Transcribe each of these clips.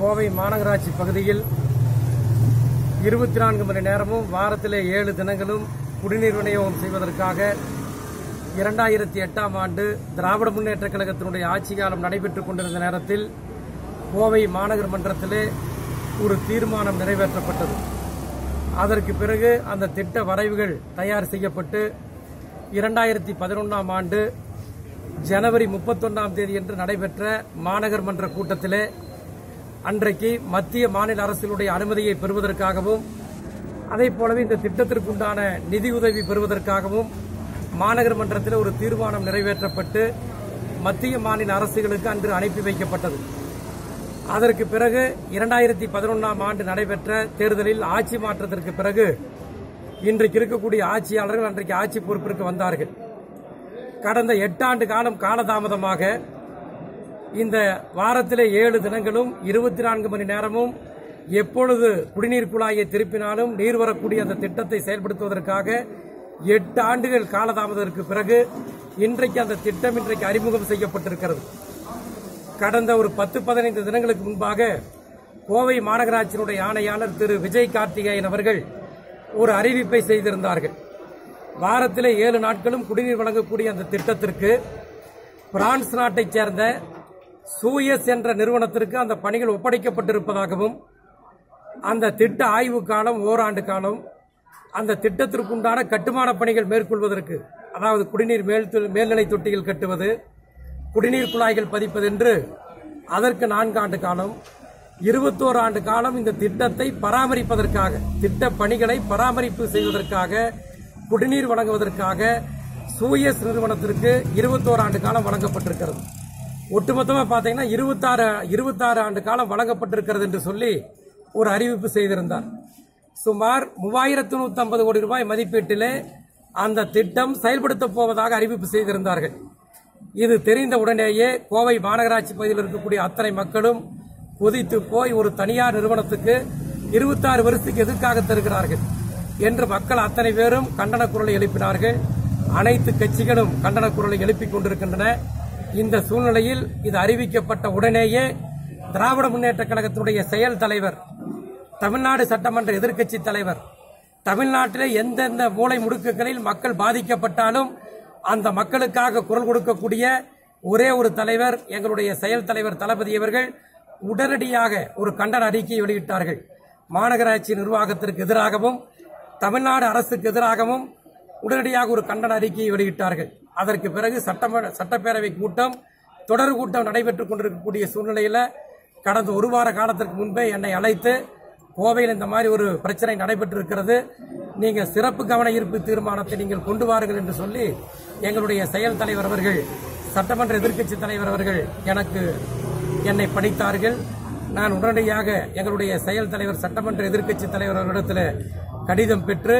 கோவை மாநகராட்சி பகுதியில் இருபத்தி நான்கு மணி நேரமும் வாரத்தில் ஏழு தினங்களும் குடிநீர் விநியோகம் செய்வதற்காக இரண்டாயிரத்தி எட்டாம் ஆண்டு திராவிட முன்னேற்றக் கழகத்தினுடைய ஆட்சி காலம் நடைபெற்றுக் கொண்டிருந்த நேரத்தில் கோவை மாநகர் மன்றத்திலே ஒரு தீர்மானம் நிறைவேற்றப்பட்டது. அதற்கு பிறகு அந்த திட்ட வரைவுகள் தயார் செய்யப்பட்டு இரண்டாயிரத்தி பதினொன்றாம் ஆண்டு ஜனவரி முப்பத்தொன்னாம் தேதி என்று நடைபெற்ற மாநகர் மன்ற கூட்டத்திலே அன்றைக்கு மத்திய மாநில அரசினுடைய அனுமதியை பெறுவதற்காகவும் அதே போலவே இந்த திட்டத்திற்குண்டான நிதியுதவி பெறுவதற்காகவும் மாநகர் மன்றத்தில் ஒரு தீர்மானம் நிறைவேற்றப்பட்டு மத்திய மாநில அரசுகளுக்கு அன்று அனுப்பி வைக்கப்பட்டது. அதற்கு பிறகு இரண்டாயிரத்தி பதினொன்றாம் ஆண்டு நடைபெற்ற தேர்தலில் ஆட்சி மாற்றத்திற்கு பிறகு இன்றைக்கு இருக்கக்கூடிய ஆட்சியாளர்கள் அன்றைக்கு ஆட்சி பொறுப்பிற்கு வந்தார்கள். கடந்த எட்டாண்டு காலம் காலதாமதமாக இந்த வாரத்தில் ஏழு தினங்களும் இருபத்தி நான்கு மணி நேரமும் எப்பொழுது குடிநீர் குழாயை திருப்பினாலும் நீர் வரக்கூடிய அந்த திட்டத்தை செயல்படுத்துவதற்காக எட்டு ஆண்டுகள் காலதாமதத்திற்கு பிறகு இன்றைக்கு அந்த திட்டம் இன்றைக்கு அறிமுகம் செய்யப்பட்டிருக்கிறது. கடந்த ஒரு பத்து பதினைந்து தினங்களுக்கு முன்பாக கோவை மாநகராட்சியினுடைய ஆணையாளர் திரு விஜய் கார்த்திகேயன் அவர்கள் ஒரு அறிவிப்பை செய்திருந்தார்கள். வாரத்தில் ஏழு நாட்களும் குடிநீர் வழங்கக்கூடிய அந்த திட்டத்திற்கு பிரான்ஸ் நாட்டைச் சேர்ந்த சூயஸ் என்ற நிறுவனத்திற்கு அந்த பணிகள் ஒப்படைக்கப்பட்டிருப்பதாகவும் அந்த திட்ட ஆய்வு காலம் ஓராண்டு காலம் அந்த திட்டத்திற்குண்டான கட்டுமான பணிகள் மேற்கொள்வதற்கு அதாவது குடிநீர் மேல் மேல்நிலை தொட்டிகள் கட்டுவது குடிநீர் குழாய்கள் பதிப்பது என்று அதற்கு நான்காண்டு காலம் இருபத்தோரு ஆண்டு காலம் இந்த திட்டத்தை பராமரிப்பதற்காக திட்ட பணிகளை பராமரிப்பு செய்வதற்காக குடிநீர் வழங்குவதற்காக சூயஸ் நிறுவனத்திற்கு இருபத்தோரு ஆண்டு காலம் வழங்கப்பட்டிருக்கிறது. ஒட்டுமொத்தமாக பார்த்தீங்கன்னா இருபத்தாறு இருபத்தாறு ஆண்டு காலம் வழங்கப்பட்டிருக்கிறது என்று சொல்லி ஒரு அறிவிப்பு செய்திருந்தார். சுமார் மூவாயிரத்து நூத்தி ஐம்பது கோடி ரூபாய் மதிப்பீட்டிலே அந்த திட்டம் செயல்படுத்தப் போவதாக அறிவிப்பு செய்திருந்தார்கள். இது தெரிந்த உடனேயே கோவை மாநகராட்சி பகுதியில் இருக்கக்கூடிய அத்தனை மக்களும் குதித்து போய் ஒரு தனியார் நிறுவனத்துக்கு இருபத்தாறு வருஷத்துக்கு எதற்காக தருகிறார்கள் என்று மக்கள் அத்தனை பேரும் கண்டன குரலை எழுப்பினார்கள். அனைத்து கட்சிகளும் கண்டன குரலை எழுப்பிக் கொண்டிருக்கின்றன. இந்த சூழ்நிலையில் இது அறிவிக்கப்பட்ட உடனேயே திராவிட முன்னேற்ற கழகத்தினுடைய செயல் தலைவர் தமிழ்நாடு சட்டமன்ற எதிர்க்கட்சி தலைவர் தமிழ்நாட்டிலே எந்தெந்த மூலை முடுக்குகளில் மக்கள் பாதிக்கப்பட்டாலும் அந்த மக்களுக்காக குரல் கொடுக்கக்கூடிய ஒரே ஒரு தலைவர் எங்களுடைய செயல் தலைவர் தளபதி அவர்கள் உடனடியாக ஒரு கண்டன அறிக்கையை வெளியிட்டார்கள். மாநகராட்சி நிர்வாகத்திற்கு எதிராகவும் தமிழ்நாடு அரசுக்கு எதிராகவும் உடனடியாக ஒரு கண்டன அறிக்கையை வெளியிட்டார்கள். அதற்கு பிறகு சட்டமன்ற சட்டப்பேரவை கூட்டம் தொடர் கூட்டம் நடைபெற்றுக் கொண்டிருக்கக்கூடிய சூழ்நிலையில் கடந்த ஒரு வார காலத்திற்கு முன்பே என்னை அழைத்து கோவையில் இந்த மாதிரி ஒரு பிரச்சனை நடைபெற்றிருக்கிறது நீங்கள் சிறப்பு கவன ஈர்ப்பு தீர்மானத்தை நீங்கள் கொண்டு வாருங்கள் என்று சொல்லி எங்களுடைய செயல் தலைவர் அவர்கள் சட்டமன்ற எதிர்க்கட்சி தலைவர் அவர்கள் எனக்கு என்னை பணித்தார்கள் நான் உடனடியாக எங்களுடைய செயல் தலைவர் சட்டமன்ற எதிர்க்கட்சி தலைவர் அவர்களிடத்தில் கடிதம் பெற்று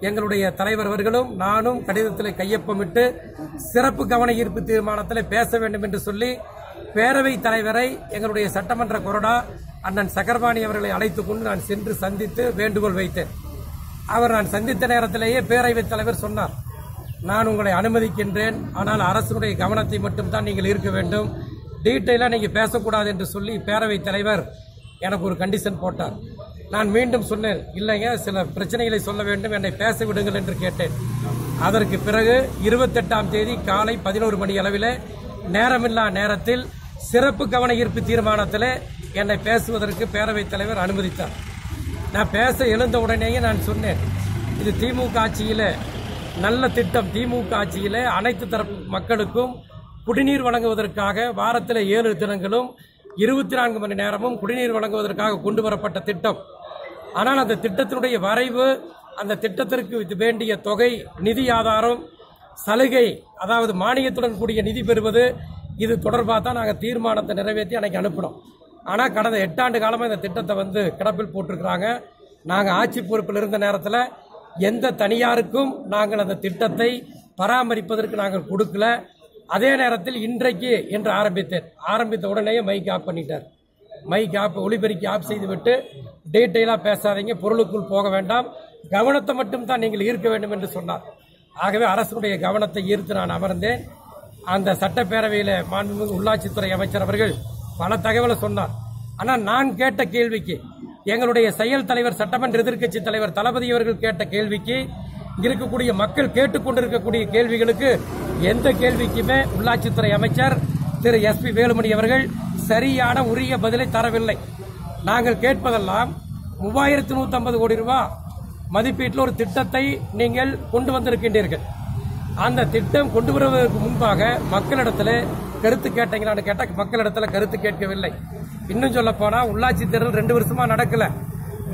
எங்களுடைய தலைவர் அவர்களும் நானும் கடிதத்தில் கையொப்பமிட்டு சிறப்பு கவன ஈர்ப்பு தீர்மானத்தில் பேச வேண்டும் என்று சொல்லி பேரவைத் தலைவரை எங்களுடைய சட்டமன்ற கொறடா அண்ணன் சகர்பாணி அவர்களை அழைத்துக் கொண்டு நான் சென்று சந்தித்து வேண்டுகோள் வைத்தேன். அவர் நான் சந்தித்த நேரத்திலேயே பேரவைத் தலைவர் சொன்னார் நான் உங்களை அனுமதிக்கின்றேன் ஆனால் அரசுடைய கவனத்தை மட்டும்தான் நீங்கள் இருக்க வேண்டும். டீட்டெயிலாக நீங்கள் பேசக்கூடாது என்று சொல்லி பேரவைத் தலைவர் எனக்கு ஒரு கண்டிஷன் போட்டார். நான் மீண்டும் சொன்னேன் இல்லைங்க சில பிரச்சனைகளை சொல்ல வேண்டும் என்னை பேச விடுங்கள் என்று கேட்டேன். அதற்கு பிறகு இருபத்தெட்டாம் தேதி காலை பதினோரு மணி அளவில் நேரமில்லா நேரத்தில் சிறப்பு கவன ஈர்ப்பு தீர்மானத்தில் என்னை பேசுவதற்கு பேரவைத் தலைவர் அனுமதித்தார். நான் பேச எழுந்த உடனேயே நான் சொன்னேன் இது திமுக ஆட்சியில் நல்ல திட்டம் திமுக ஆட்சியில் அனைத்து தரப்பு மக்களுக்கும் குடிநீர் வழங்குவதற்காக வாரத்தில் ஏழு தினங்களும் இருபத்தி நான்கு மணி நேரமும் குடிநீர் வழங்குவதற்காக கொண்டு வரப்பட்ட திட்டம். ஆனால் அந்த திட்டத்தினுடைய வரைவு அந்த திட்டத்திற்கு வேண்டிய தொகை நிதி ஆதாரம் சலுகை அதாவது மானியத்துடன் கூடிய நிதி பெறுவது இது தொடர்பாக தான் நாங்கள் தீர்மானத்தை நிறைவேற்றி அன்னைக்கு அனுப்பினோம். ஆனால் கடந்த எட்டாண்டு காலமாக இந்த திட்டத்தை வந்து கிடப்பில் போட்டிருக்கிறாங்க. நாங்கள் ஆட்சி பொறுப்பில் இருந்த நேரத்தில் எந்த தனியாருக்கும் நாங்கள் அந்த திட்டத்தை பராமரிப்பதற்கு நாங்கள் கொடுக்கல. அதே நேரத்தில் இன்றைக்கு என்று ஆரம்பித்தேன். ஆரம்பித்த உடனேயே மைக் ஆஃப் பண்ணிட்டார். மைக் ஆப் ஒளிபெருக்கி ஆப் செய்துவிட்டு டீட்டெயிலாக பேசாதீங்க பொருளுக்குள் போக வேண்டாம். கவனத்தை மட்டும் தான் நீங்கள் ஈர்க்க வேண்டும் என்று சொன்னார். ஆகவே அரசுடைய கவனத்தை ஈர்த்து நான் அமர்ந்தேன். அந்த சட்டப்பேரவையில் மாண்புமிகு உள்ளாட்சித்துறை அமைச்சர் அவர்கள் பல தகவலை சொன்னார். ஆனால் நான் கேட்ட கேள்விக்கு எங்களுடைய செயல் தலைவர் சட்டமன்ற எதிர்க்கட்சி தலைவர் தளபதி அவர்கள் கேட்ட கேள்விக்கு இருக்கக்கூடிய மக்கள் கேட்டுக்கொண்டிருக்கக்கூடிய கேள்விகளுக்கு எந்த கேள்விக்குமே உள்ளாட்சித்துறை அமைச்சர் திரு எஸ் பி வேலுமணி அவர்கள் சரியான உரிய பதிலை தரவில்லை. நாங்கள் கேட்பதெல்லாம் மூவாயிரத்தி நூத்தி ஐம்பது கோடி ரூபாய் மதிப்பீட்டில் ஒரு திட்டத்தை நீங்கள் கொண்டு வந்திருக்கின்றீர்கள். அந்த திட்டம் கொண்டு வருவதற்கு முன்பாக மக்களிடத்தில் கருத்து கேட்டீங்களான்னு கேட்ட மக்களிடத்துல கருத்து கேட்கவில்லை. இன்னும் சொல்ல போனா உள்ளாட்சி தேர்தல் ரெண்டு வருஷமா நடக்கல.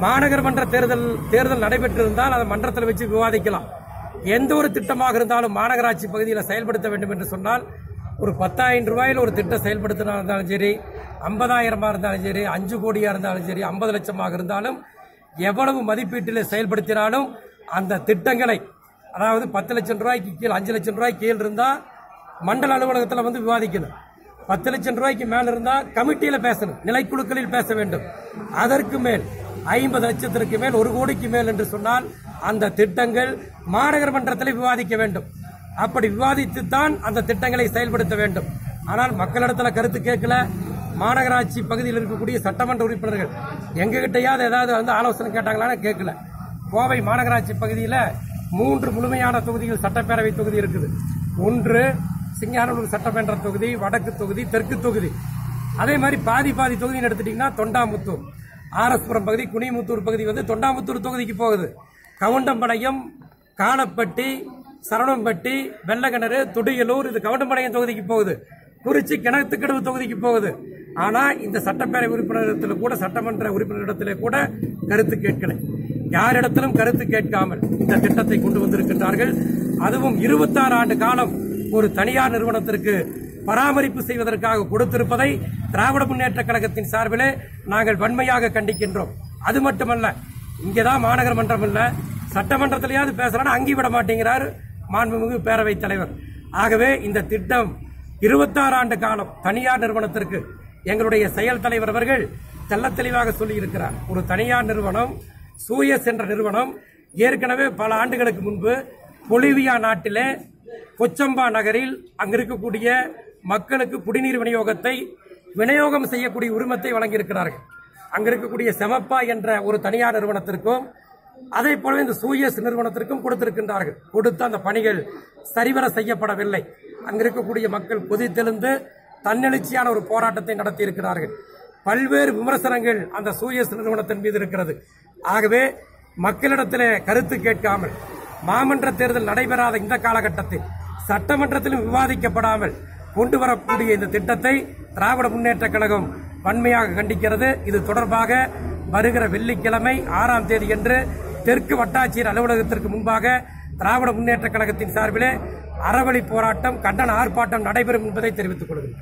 மாநகரமன்ற தேர்தல் தேர்தல் நடைபெற்றிருந்தால் அதை மன்றத்தில் வச்சு விவாதிக்கலாம். எந்த ஒரு திட்டமாக இருந்தாலும் மாநகராட்சி பகுதியில் செயல்படுத்த வேண்டும் என்று சொன்னால் ஒரு பத்தாயிரம் ரூபாயில் ஒரு திட்டம் செயல்படுத்தினா இருந்தாலும் சரி ஐம்பதாயிரமாக இருந்தாலும் சரி அஞ்சு கோடியாக இருந்தாலும் சரி ஐம்பது லட்சமாக இருந்தாலும் எவ்வளவு மதிப்பீட்டில் செயல்படுத்தினாலும் அந்த திட்டங்களை அதாவது பத்து லட்சம் ரூபாய்க்கு கீழ் அஞ்சு லட்சம் ரூபாய்க்கு கீழ் இருந்தால் மண்டல அலுவலகத்தில் வந்து விவாதிக்கணும். பத்து லட்சம் ரூபாய்க்கு மேல இருந்தா கமிட்டியில பேசணும் நிலைக்குழுக்களில் பேச வேண்டும். அதற்கு மேல் ஐம்பது லட்சத்திற்கு மேல் ஒரு கோடிக்கு மேல் என்று சொன்னால் அந்த திட்டங்கள் மாநகர மன்றத்தில் விவாதிக்க வேண்டும். அப்படி விவாதித்துத்தான் அந்த திட்டங்களை செயல்படுத்த வேண்டும். ஆனால் மக்களிடத்துல கருத்து கேட்கல. மாநகராட்சி பகுதியில் இருக்கக்கூடிய சட்டமன்ற உறுப்பினர்கள் எங்ககிட்டயாவது ஏதாவது வந்து ஆலோசனை கேட்டாங்களான்னு கேட்கல. கோவை மாநகராட்சி பகுதியில் மூன்று முழுமையான தொகுதிகள் சட்டப்பேரவை தொகுதி இருக்குது. ஒன்று சிங்கானூர் சட்டமன்ற தொகுதி வடக்கு தொகுதி தெற்கு தொகுதி. அதே மாதிரி பாதி பாதி தொகுதின்னு எடுத்துட்டீங்கன்னா தொண்டாமுத்தூர். ஆரஸ்புரம் பகுதி குனிமுத்தூர் பகுதி வந்து தொண்டாமுத்தூர் தொகுதிக்கு போகுது. கவுண்டம்பாளையம் காணப்பட்டி சரவணம்பட்டி வெள்ளக்கிணறு துடியலூர் இது கவுண்டம்பாளையம் தொகுதிக்கு போகுது. குறிச்சி கிணத்துக்கடவு தொகுதிக்கு போகுது. ஆனா இந்த சட்டப்பேரவை உறுப்பினரிடத்தில் கூட சட்டமன்ற உறுப்பினரிடத்திலே கூட கருத்து கேட்கல. யாரிடத்திலும் கருத்து கேட்காமல் இந்த திட்டத்தை கொண்டு வந்திருக்கின்றார்கள். அதுவும் இருபத்தாறு ஆண்டு காலம் ஒரு தனியார் நிறுவனத்திற்கு பராமரிப்பு செய்வதற்காக கொடுத்திருப்பதை திராவிட முன்னேற்ற கழகத்தின் சார்பிலே நாங்கள் வன்மையாக கண்டிக்கின்றோம். அது மட்டுமல்ல இங்கேதான் மாநகர மன்றம் இல்ல சட்டமன்றத்திலேயாவது பேசலாம் அங்கி விட மாட்டேங்கிறார். மாண்புமிகு பேரவைத் தலைவர். ஆகவே இந்த திட்டம் இருபத்தாறு ஆண்டு காலம் தனியார் நிறுவனத்திற்கு எங்களுடைய செயல் தலைவர் அவர்கள் தெல்ல தெளிவாக சொல்லியிருக்கிறார். ஒரு தனியார் நிறுவனம் சூயஸ் என்ற நிறுவனம் ஏற்கனவே பல ஆண்டுகளுக்கு முன்பு பொலிவியா நாட்டிலே கொச்சம்பா நகரில் அங்கிருக்கக்கூடிய மக்களுக்கு குடிநீர் விநியோகத்தை விநியோகம் செய்யக்கூடிய உரிமத்தை வழங்கியிருக்கிறார்கள். அங்கிருக்கக்கூடிய செமப்பா என்ற ஒரு தனியார் நிறுவனத்திற்கும் அதே போலவே இந்த சூயஸ் நிறுவனத்திற்கும் கொடுத்திருக்கின்றார்கள். கொடுத்த அந்த பணிகள் சரிவர செய்யப்படவில்லை. அங்கிருக்கக்கூடிய மக்கள் கொதித்தெழுந்து தன்னெழுச்சியான ஒரு போராட்டத்தை நடத்தி இருக்கிறார்கள் பல்வேறு விமர்சனங்கள் அந்த சூயஸ் நிறுவனத்தின் மீது இருக்கிறது. ஆகவே மக்களிடத்திலே கருத்து கேட்காமல் மாமன்ற தேர்தல் நடைபெறாத இந்த காலகட்டத்தில் சட்டமன்றத்திலும் விவாதிக்கப்படாமல் கொண்டு வரக்கூடிய இந்த திட்டத்தை திராவிட முன்னேற்ற கழகம் வன்மையாக கண்டிக்கிறது. இது தொடர்பாக வருகிற வெள்ளிக்கிழமை ஆறாம் தேதி என்று தெற்கு வட்டாட்சியர் அலுவலகத்திற்கு முன்பாக திராவிட முன்னேற்ற கழகத்தின் சார்பிலே அறவழி போராட்டம் கண்டன ஆர்ப்பாட்டம் நடைபெறும் என்பதை தெரிவித்துக் கொள்கிறேன்.